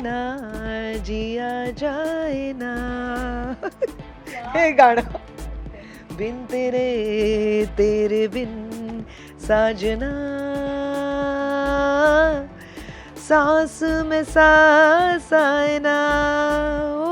ना जिया जाए ना। हे गाणं बिन तेरे तेरे बिन साजना। सांस में सांस आए ना। ओ,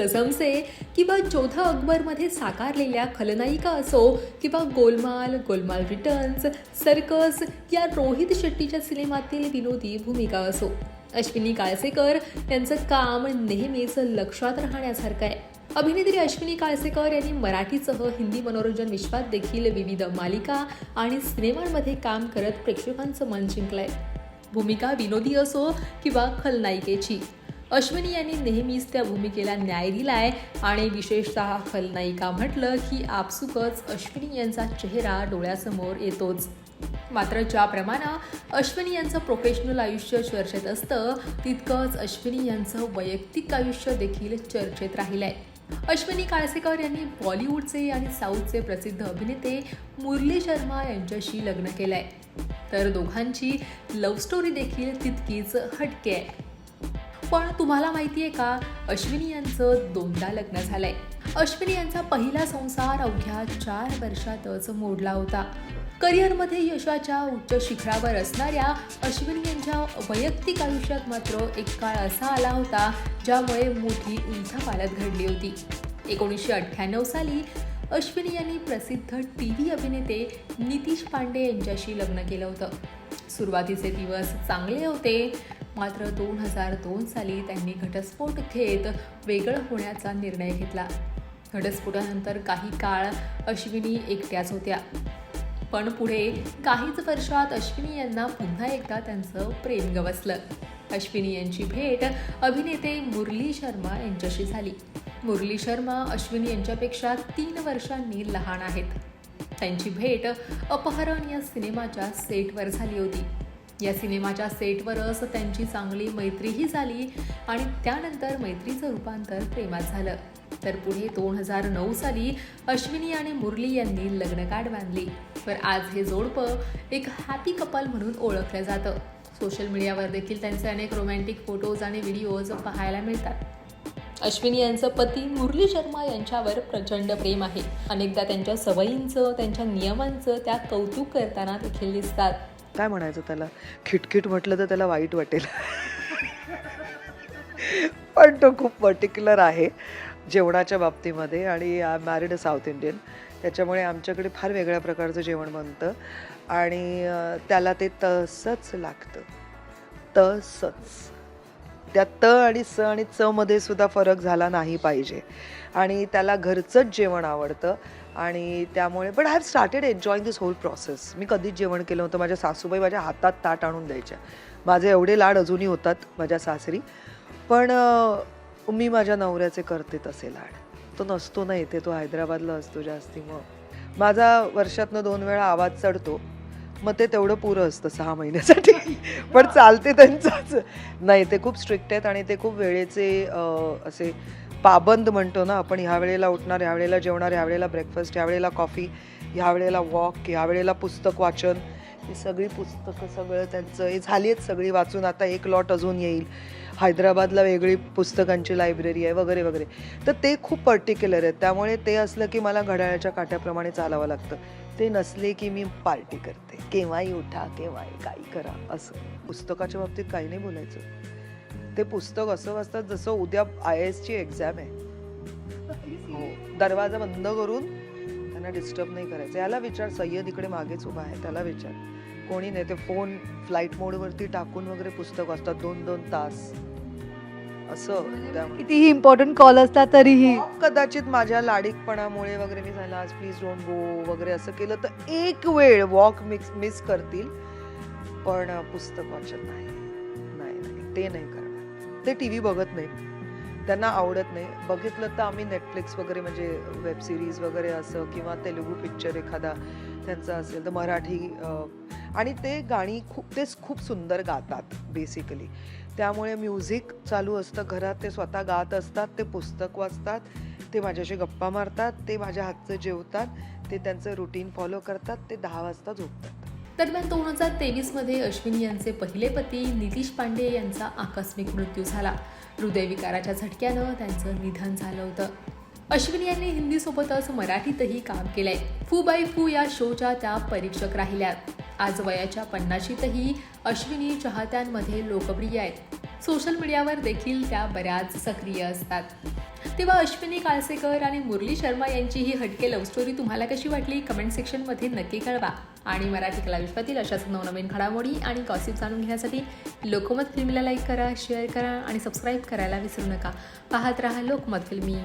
कसमसे किंवा चौथा अकबरमध्ये साकारलेल्या खलनायिका असो किंवा गोलमाल गोलमाल रिटर्न्स सर्कस या रोहित शेट्टीच्या सिनेमातील विनोदी भूमिका असो. अश्विनी काळसेकर यांचं काम नेहमीच लक्षात राहण्यासारखं आहे. अभिनेत्री अश्विनी काळसेकर यांनी मराठीसह हिंदी मनोरंजन विश्वात देखील विविध मालिका आणि सिनेमांमध्ये काम करत प्रेक्षकांचं मन जिंकलंय. भूमिका विनोदी असो किंवा खलनायिकेची अश्विनी यांनी नेहमीच त्या भूमिकेला न्याय दिलाय आणि विशेषतः खलनायिका म्हटलं की आपसुकच अश्विनी यांचा चेहरा डोळ्यासमोर येतोच. मात्र ज्याप्रमाणे अश्विनी यांचं प्रोफेशनल आयुष्य चर्चेत असतं तितकंच अश्विनी यांचं वैयक्तिक आयुष्य देखील चर्चेत राहिलंय. अश्विनी काळसेकर यांनी बॉलिवूडचे आणि साऊथचे प्रसिद्ध अभिनेते मुरली शर्मा यांच्याशी लग्न केलंय. तर दोघांची लव्ह स्टोरी देखील तितकीच हटके आहे पण तुम्हाला माहिती आहे का? अश्विनी यांचं दोनदा लग्न झालंय. अश्विनी यांचा पहिला संसार अवघ्या चार वर्षातच मोडला होता. करिअरमध्ये यशाच्या उच्च शिखरावर असणाऱ्या अश्विनी यांच्या वैयक्तिक आयुष्यात मात्र एक काळ असा आला होता ज्यामुळे मोठी उंचापालत घडली होती. एकोणीसशे अठ्ठ्याण्णव साली अश्विनी यांनी प्रसिद्ध टी व्ही अभिनेते नितीश पांडे यांच्याशी लग्न केलं होतं. सुरुवातीचे दिवस चांगले होते मात्र दोन हजार दोन साली त्यांनी घटस्फोट घेत वेगळं होण्याचा निर्णय घेतला. घटस्फोटानंतर काही काळ अश्विनी एकट्याच होत्या. पण पुढे काहीच वर्षात अश्विनी यांना पुन्हा एकदा त्यांचं प्रेम गवसलं. अश्विनी यांची भेट अभिनेते मुरली शर्मा यांच्याशी झाली. मुरली शर्मा अश्विनी यांच्यापेक्षा तीन वर्षांनी लहान आहेत. त्यांची भेट अपहरण या सिनेमाच्या सेटवर झाली होती. या सिनेमाच्या सेटवरच त्यांची चांगली मैत्रीही झाली आणि त्यानंतर मैत्रीचं रूपांतर प्रेमात झालं. तर पुढे दोन हजार नऊ साली अश्विनी आणि मुरली यांनी लग्नकाठ बांधली. तर आज हे जोडपं एक हॅपी कपल म्हणून ओळखलं जातं. सोशल मीडियावर देखील त्यांचे अनेक रोमॅन्टिक फोटोज आणि व्हिडिओज पाहायला मिळतात. अश्विनी यांचं पती मुरली शर्मा यांच्यावर प्रचंड प्रेम आहे. अनेकदा त्यांच्या सवयींचं त्यांच्या नियमांचं त्या कौतुक करताना देखील दिसतात. काय म्हणायचं त्याला? खिटखिट म्हटलं तर त्याला वाईट वाटेल. पण तो खूप पर्टिक्युलर आहे जेवणाच्या बाबतीमध्ये आणि I married a south Indian. त्याच्यामुळे आमच्याकडे फार वेगळ्या प्रकारचं जेवण बनतं आणि त्याला ते तसंच लागतं. तसंच. त्या त आणि स आणि च मध्ये सुद्धा फरक झाला नाही पाहिजे. आणि त्याला घरचंच जेवण आवडतं. आणि त्यामुळे पण I have started enjoying this whole process मी कधीच जेवण केलं होतं माझ्या सासूबाई माझ्या हातात ताट आणून द्यायच्या. माझे एवढे लाड अजूनही होतात माझ्या सासरी. पण मी माझ्या नवऱ्याचे करते तसे लाड. तो नसतो ना इथे तो हैदराबादला असतो जास्ती मग. माझा वर्षातनं दोन वेळा आवाज चढतो. मग ते तेवढं पुरं असतं सहा महिन्यासाठी. पण चालते त्यांचंच. नाही ते खूप स्ट्रिक्ट आहेत आणि ते खूप वेळेचे असे पाबंद म्हणतो ना आपण ह्या वेळेला उठणार ह्या वेळेला जेवणार ह्या वेळेला ब्रेकफास्ट ह्या वेळेला कॉफी ह्या वेळेला वॉक ह्या वेळेला पुस्तक वाचन. ही सगळी पुस्तकं सगळं त्यांचं हे झाली आहेत सगळी वाचून. आता एक लॉट अजून येईल. हैदराबादला वेगळी पुस्तकांची लायब्ररी आहे वगैरे वगैरे. तर ते खूप पर्टिक्युलर आहेत. त्यामुळे ते असलं की मला घड्याळाच्या काट्याप्रमाणे चालावं लागतं. ते नसले की मी पार्टी करते. केव्हाही उठा केव्हाही काही करा असं. पुस्तकाच्या बाबतीत काही नाही बोलायचं. ते पुस्तक असं वाचतात जसं उद्या आय एसची एक्झाम आहे. हो दरवाजा बंद करून त्यांना डिस्टर्ब नाही करायचं. याला विचार सय्यद इकडे मागेच उभा आहे त्याला विचार. कोणी नाही ते फोन फ्लाईट मोडवरती टाकून वगैरे पुस्तक वाचतात दोन दोन तास. असं त्यामुळे कितीही इम्पॉर्टंट कॉल असला तरीही. कदाचित माझ्या लाडीकपणामुळे वगैरे मी झालं आज प्लीज डोंट गो वगैरे असं केलं तर एक वेळ वॉक मिक्स मिस करतील. पण पुस्तक वाचन नाही. नाही नाही. ते नाही करणार. ते टी व्ही बघत नाही. त्यांना आवडत नाही. बघितलं तर आम्ही नेटफ्लिक्स वगैरे म्हणजे वेब सिरीज वगैरे असं किंवा तेलुगू पिक्चर एखादा त्यांचा असेल तर मराठी आणि ते गाणी खूप तेच खूप सुंदर गातात बेसिकली त्यामुळे म्युझिक चालू असतं घरात ते स्वतः गात असतात ते पुस्तक वाचतात ते माझ्याशी गप्पा मारतात ते माझ्या हातचं जेवतात ते त्यांचं रुटीन फॉलो करतात ते दहा वाजता झोपतात. दरम्यान दोन हजार तेवीसमध्ये अश्विनी यांचे पहिले पती नितीश पांडे यांचा आकस्मिक मृत्यू झाला. हृदयविकाराच्या झटक्यानं त्यांचं निधन झालं होतं. अश्विनी यांनी हिंदीसोबतच मराठीतही काम केलंय. फू बाय फू या शोच्या त्या परीक्षक राहिल्यात. आज वयाच्या पन्नाशीतही अश्विनी चाहत्यांमध्ये लोकप्रिय आहेत. सोशल मीडियावर देखील त्या बऱ्याच सक्रिय असतात. तेव्हा अश्विनी काळसेकर आणि मुरली शर्मा यांची ही हटके लव्ह स्टोरी तुम्हाला कशी वाटली? कमेंट सेक्शनमध्ये नक्की कळवा. आणि मराठी कला विश्वातील अशाच नवनवीन घडामोडी आणि गॉसिप जाणून घेण्यासाठी लोकमत फिल्मीला लाईक करा शेअर करा आणि सबस्क्राईब करायला विसरू नका. पाहत रहा लोकमत फिल्मी.